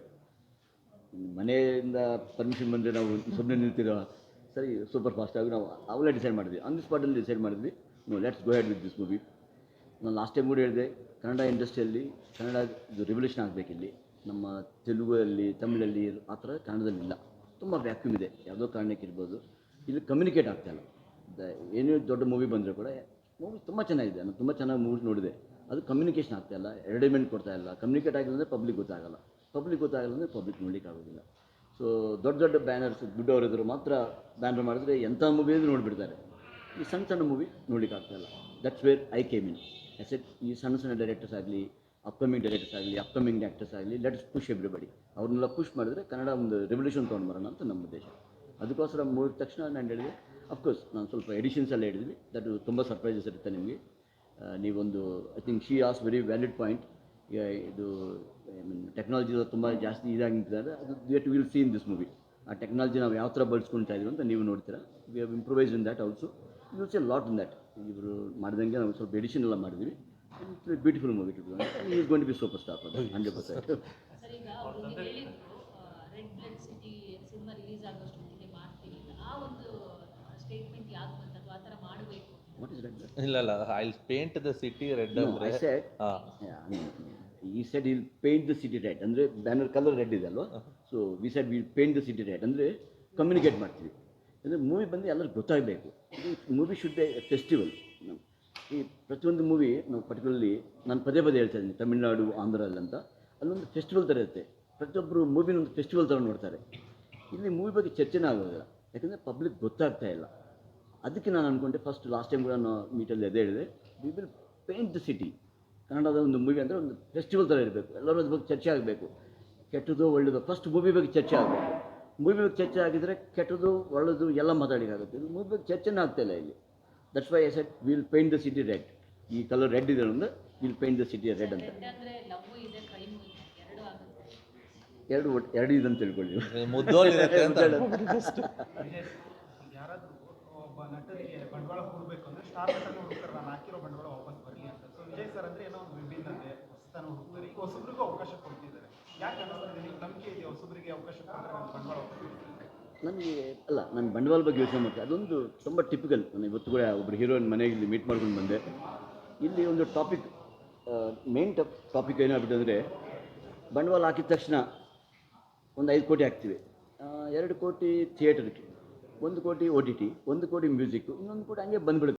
ಮನೆಯಿಂದ permission ಬಂದರೆ ನಾವು ಸುಮ್ಮನೆ ನಿಲ್ತಿರೋ ಸರಿ super fast ಆಗಿ ನಾವು ಅವೆಲ್ಲ decide ಮಾಡಿದ್ವಿ. ಆನ್ ದಿ ಸ್ಪಾಟಲ್ಲಿ ಡಿಸೈಡ್ ಮಾಡಿದ್ವಿ. No let's go ahead with this movie ನಾನು ಲಾಸ್ಟ್ ಟೈಮ್ ಕೂಡ ಹೇಳಿದೆ, ಕನ್ನಡ ಇಂಡಸ್ಟ್ರಿಯಲ್ಲಿ ಕನ್ನಡ ಇದು ರೆವಲ್ಯೂಷನ್ ಆಗಬೇಕಿಲ್ಲಿ. ನಮ್ಮ ತೆಲುಗಲ್ಲಿ, ತಮಿಳಲ್ಲಿ ಆ ಥರ ಕನ್ನಡದಲ್ಲಿ ಇಲ್ಲ ತುಂಬ ವ್ಯಾಕ್ಯೂಮ್ ಇದೆ. ಯಾವುದೋ ಕಾರಣಕ್ಕಿರ್ಬೋದು ಇಲ್ಲಿ ಕಮ್ಯುನಿಕೇಟ್ ಆಗ್ತಾಯಿಲ್ಲ ದ- ಏನೇ ದೊಡ್ಡ ಮೂವಿ ಬಂದರೂ ಕೂಡ ಮೂವಿ ತುಂಬ ಚೆನ್ನಾಗಿದೆ. ನಾನು ತುಂಬ ಚೆನ್ನಾಗಿ ಮೂವಿ ನೋಡಿದೆ. ಅದು ಕಮ್ಯುನಿಕೇಷನ್ ಆಗ್ತಾಯಿಲ್ಲ ಎರಡೇಮೆಂಟ್ ಕೊಡ್ತಾ ಇಲ್ಲ. ಕಮ್ಯುನಿಕೇಟ್ ಆಗಿಲ್ಲ ಅಂದರೆ ಪಬ್ಲಿಕ್ ಗೊತ್ತಾಗಲ್ಲ. ಪಬ್ಲಿಕ್ ಗೊತ್ತಾಗಲ್ಲ ಅಂದರೆ ಪಬ್ಲಿಕ್ ನೋಡ್ಲಿಕ್ಕೆ ಆಗೋದಿಲ್ಲ. ಸೊ ದೊಡ್ಡ ದೊಡ್ಡ ಬ್ಯಾನರ್ಸ್ ದುಡ್ಡವರಿದ್ರು ಮಾತ್ರ ಬ್ಯಾನರ್ ಮಾಡಿದ್ರೆ ಎಂಥ ಮೂವಿ ಆದರೂ ನೋಡಿಬಿಡ್ತಾರೆ. ಈ ಸಣ್ಣ ಸಣ್ಣ ಮೂವಿ ನೋಡ್ಲಿಕ್ಕೆ ಆಗ್ತಾಯಿಲ್ಲ that's where I came in asset ಈ ಸಣ್ಣ ಸಣ್ಣ ಡೈರೆಕ್ಟರ್ಸ್ ಆಗಲಿ ಅಪ್ಕಮಿಂಗ್ ಡೈರೆಕ್ಟರ್ಸ್ ಆಗಲಿ ಅಪ್ಕಮಿಂಗ್ ಆ್ಯಕ್ಟರ್ಸ್ ಆಗಲಿ ಲೆಟ್ಸ್ ಪುಷ್ ಎವ್ರಿಬಡಿ ಅವ್ರನ್ನೆಲ್ಲ ಪುಷ್ ಮಾಡಿದ್ರೆ ಕನ್ನಡ ಒಂದು ರೆವಲ್ಯೂಷನ್ ತೊಗೊಂಡು ಬರೋಣ ಅಂತ ನಮ್ಮ ಉದ್ದೇಶ. ಅದಕ್ಕೋಸ್ಕರ ಮೂರು ತಕ್ಷಣ ನಾನು ಹೇಳಿದೆ ಅಫ್ಕೋರ್ಸ್ ನಾನು ಸ್ವಲ್ಪ ಎಡಿಷನ್ಸ್ ಎಲ್ಲ ಹೇಳಿದ್ವಿ. ದಟ್ ತುಂಬ ಸರ್ಪ್ರೈಸಸ್ ಇರುತ್ತೆ ನಿಮಗೆ. ನೀವೊಂದು I think she has very valid point ಇದು ಐ ಮೀನ್ ಟೆಕ್ನಾಲಜಿ ತುಂಬ ಜಾಸ್ತಿ ಇದಾಗಿ ನಿಂತಿದ್ದಾರೆ ಅದು yet will see in this movie ಆ ಟೆಕ್ನಾಲಜಿ ನಾವು ಯಾವ ಥರ ಬಳಸ್ಕೊಳ್ತಾ ಇದೀವಿ ಅಂತ ನೀವು ನೋಡ್ತೀರಾ. We have improvise in that also you see lot in that ಇವರು ಮಾಡಿದಂಗೆ ನಾವು ಸ್ವಲ್ಪ ಎಡಿಷನ್ ಎಲ್ಲ ಮಾಡಿದ್ವಿ. Beautiful movie is be super star hundred percent sir ಈಗ ಅವರು ಹೇಳಿದ್ರು red blood city cinema release ಆಗೋಷ್ಟೊತ್ತಿಗೆ ಮಾಡ್ತೀವಿ ಅಂತ. ಆ ಒಂದು ಸ್ಟೇಟ್ಮೆಂಟ್ ಯಾಕೆ ಬಂತದ್ದು ಆ ಥರ ಮಾಡಬೇಕು. ವಾಟ್ ಇಸ್ ರೆಡ್ ಇಲ್ಲ ಇಲ್ಲ. I paint the city red ಅಂದ್ರೆ ಈ said will paint the city red ಅಂದರೆ ಬ್ಯಾನರ್ ಕಲರ್ ರೆಡ್ ಇದೆ ಅಲ್ವಾ? So we said will paint the city red ಅಂದರೆ ಕಮ್ಯುನಿಕೇಟ್ ಮಾಡ್ತೀವಿ. ಅಂದರೆ ಮೂವಿ ಬಂದು ಎಲ್ಲರಿಗೂ ಗೊತ್ತಾಗಬೇಕು. ಇದು ಮೂವಿ ಶುಡ್ ಫೆಸ್ಟಿವಲ್ ಈ ಪ್ರತಿಯೊಂದು ಮೂವಿ ನಾವು ಪರ್ಟಿಕ್ಯುಲರ್ಲಿ ನಾನು ಪದೇ ಪದೇ ಹೇಳ್ತಾ ಇದ್ದೀನಿ, ತಮಿಳ್ನಾಡು ಆಂಧ್ರಲ್ಲಿ ಅಂತ. ಅಲ್ಲೊಂದು ಫೆಸ್ಟಿವಲ್ ಥರ ಇರುತ್ತೆ. ಪ್ರತಿಯೊಬ್ಬರು ಮೂವಿನ ಒಂದು ಫೆಸ್ಟಿವಲ್ ಥರ ನೋಡ್ತಾರೆ. ಇಲ್ಲಿ ಮೂವಿ ಬಗ್ಗೆ ಚರ್ಚೆನೇ ಆಗೋದಿಲ್ಲ. ಯಾಕಂದರೆ ಪಬ್ಲಿಕ್ ಗೊತ್ತಾಗ್ತಾ ಇಲ್ಲ. ಅದಕ್ಕೆ ನಾನು ಅಂದ್ಕೊಂಡೆ ಫಸ್ಟ್ ಲಾಸ್ಟ್ ಟೈಮ್ ಕೂಡ ನಾನು ಮೀಟಲ್ಲಿ ಅದೇ ಹೇಳಿದೆ. We will paint the city ಕನ್ನಡದ ಒಂದು ಮೂವಿ ಅಂದರೆ ಒಂದು ಫೆಸ್ಟಿವಲ್ ಥರ ಇರಬೇಕು. ಎಲ್ಲರೂ ಅದ್ರ ಬಗ್ಗೆ ಚರ್ಚೆ ಆಗಬೇಕು. ಕೆಟ್ಟದೋ ಒಳ್ಳೆಯದೋ ಫಸ್ಟ್ ಮೂವಿ ಬಗ್ಗೆ ಚರ್ಚೆ ಆಗಬೇಕು. ಮೂವಿ ಬಗ್ಗೆ ಚರ್ಚೆ ಆಗಿದ್ರೆ ಕೆಟ್ಟದು ಒಳ್ಳೆದು ಎಲ್ಲ ಮಾತಾಡಿಗಾಗುತ್ತೆ ಇದು ಮೂವಿಗೆ ಚರ್ಚೆನೇ ಆಗ್ತಾಯಿಲ್ಲ ಇಲ್ಲಿ. That's why as said will paint the city red ಈ ಕಲರ್ ರೆಡ್ ಇದೆ ಅಂದ್ರೆ will paint the city red ಅಂತ. ಎರಡು ಆಗುತ್ತೆ. ಎರಡು ಒಟ್ಟು ಎರಡು ಇದೆ ಅಂತ ತಿಳ್ಕೊಳ್ಳಿ. ಮುದ್ದೋಲ್ ಇರುತ್ತೆ ಅಂತ. ವಿಜಯ್ ಈಗ ಯಾರಾದರೂ ಒಬ್ಬ ಬಂಡವಾಳ ಹೂಡಬೇಕು ಅಂದರೆ ಸ್ಟಾರ್ ನಟನ ಹುಡುಕ್ತಾರೆ. ನಾನು ಹಾಕಿರೋ ಬಂಡವಾಳ ವಾಪಸ್ ಬರಲಿ ಅಂತ. ಸೊ ವಿಜಯ್ ಸರ್ ಅಂದರೆ ಏನೋ ಒಂದು ವಿಭಿನ್ನತೆ. ಹೊಸತನ ಹುಡುಕ್ತಾರೆ. ಈಗ ಅವಕಾಶ ಕೊಡ್ತಿದ್ದಾರೆ. ಯಾಕೆ ನಂಬಿಕೆ ನನಗೆ ಅಲ್ಲ, ನಾನು ಬಂಡವಾಳ ಬಗ್ಗೆ ಯೋಚನೆ ಮಾಡ್ತೀನಿ. ಅದೊಂದು ತುಂಬ ಟಿಪಿಕಲ್ ನಾನು ಇವತ್ತು ಕೂಡ ಒಬ್ಬರು ಹೀರೋಯಿನ್ ಮನೆಗೆ ಇಲ್ಲಿ ಮೀಟ್ ಮಾಡ್ಕೊಂಡು ಬಂದೆ. ಇಲ್ಲಿ ಒಂದು ಟಾಪಿಕ್ ಮೇನ್ ಟಪ್ ಟಾಪಿಕ್ ಏನಾಗ್ಬಿಟ್ಟಂದರೆ ಬಂಡವಾಳ ಹಾಕಿದ ತಕ್ಷಣ ಒಂದು ಐದು ಕೋಟಿ ಹಾಕ್ತೀವಿ. ಎರಡು ಕೋಟಿ ಥಿಯೇಟರ್ಗೆ ಒಂದು ಕೋಟಿ ಒ ಟಿ ಟಿ ಒಂದು ಕೋಟಿ ಮ್ಯೂಸಿಕ್ಕು ಇನ್ನೊಂದು ಕೋಟಿ ಹಂಗೆ ಬಂದ್ಬಿಡುತ್ತೆ.